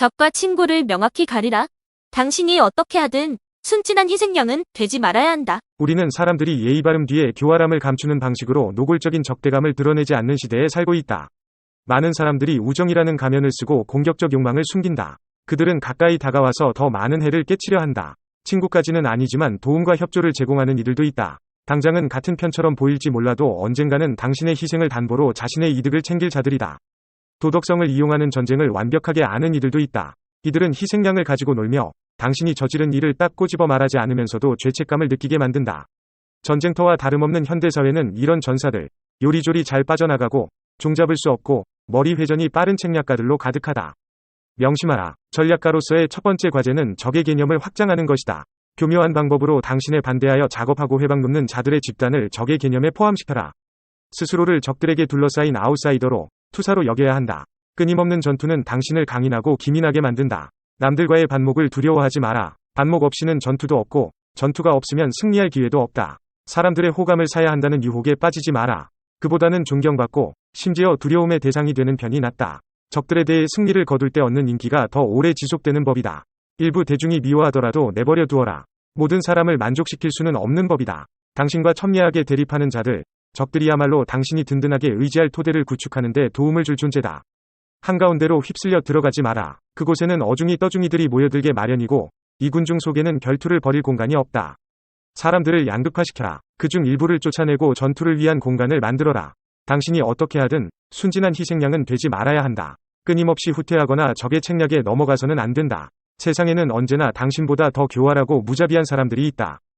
적과 친구를 명확히 가리라. 당신이 어떻게 하든 순진한 희생양은 되지 말아야 한다. 우리는 사람들이 예의 바름 뒤에 교활함을 감추는 방식으로 노골적인 적대감을 드러내지 않는 시대에 살고 있다. 많은 사람들이 우정이라는 가면을 쓰고 공격적 욕망을 숨긴다. 그들은 가까이 다가와서 더 많은 해를 깨치려 한다. 친구까지는 아니지만 도움과 협조를 제공하는 이들도 있다. 당장은 같은 편처럼 보일지 몰라도 언젠가는 당신의 희생을 담보로 자신의 이득을 챙길 자들이다. 도덕성을 이용하는 전쟁을 완벽하게 아는 이들도 있다. 이들은 희생양을 가지고 놀며 당신이 저지른 일을 딱 꼬집어 말하지 않으면서도 죄책감을 느끼게 만든다. 전쟁터와 다름없는 현대사회는 이런 전사들, 요리조리 잘 빠져나가고, 종잡을 수 없고, 머리 회전이 빠른 책략가들로 가득하다. 명심하라. 전략가로서의 첫 번째 과제는 적의 개념을 확장하는 것이다. 교묘한 방법으로 당신에 반대하여 작업하고 회방 놓는 자들의 집단을 적의 개념에 포함시켜라. 스스로를 적들에게 둘러싸인 아웃사이더로, 투사로 여겨야 한다. 끊임없는 전투는 당신을 강인하고 기민하게 만든다. 남들과의 반목을 두려워하지 마라. 반목 없이는 전투도 없고, 전투가 없으면 승리할 기회도 없다. 사람들의 호감을 사야 한다는 유혹에 빠지지 마라. 그보다는 존경받고, 심지어 두려움의 대상이 되는 편이 낫다. 적들에 대해 승리를 거둘 때 얻는 인기가 더 오래 지속되는 법이다. 일부 대중이 미워하더라도 내버려 두어라. 모든 사람을 만족시킬 수는 없는 법이다. 당신과 첨예하게 대립하는 자들, 적들이야말로 당신이 든든하게 의지할 토대를 구축하는 데 도움을 줄 존재다. 한가운데로 휩쓸려 들어가지 마라. 그곳에는 어중이 떠중이들이 모여들게 마련이고, 이 군중 속에는 결투를 벌일 공간이 없다. 사람들을 양극화시켜라. 그중 일부를 쫓아내고 전투를 위한 공간을 만들어라. 당신이 어떻게 하든 순진한 희생양은 되지 말아야 한다. 끊임없이 후퇴하거나 적의 책략에 넘어가서는 안 된다. 세상에는 언제나 당신보다 더 교활하고 무자비한 사람들이 있다.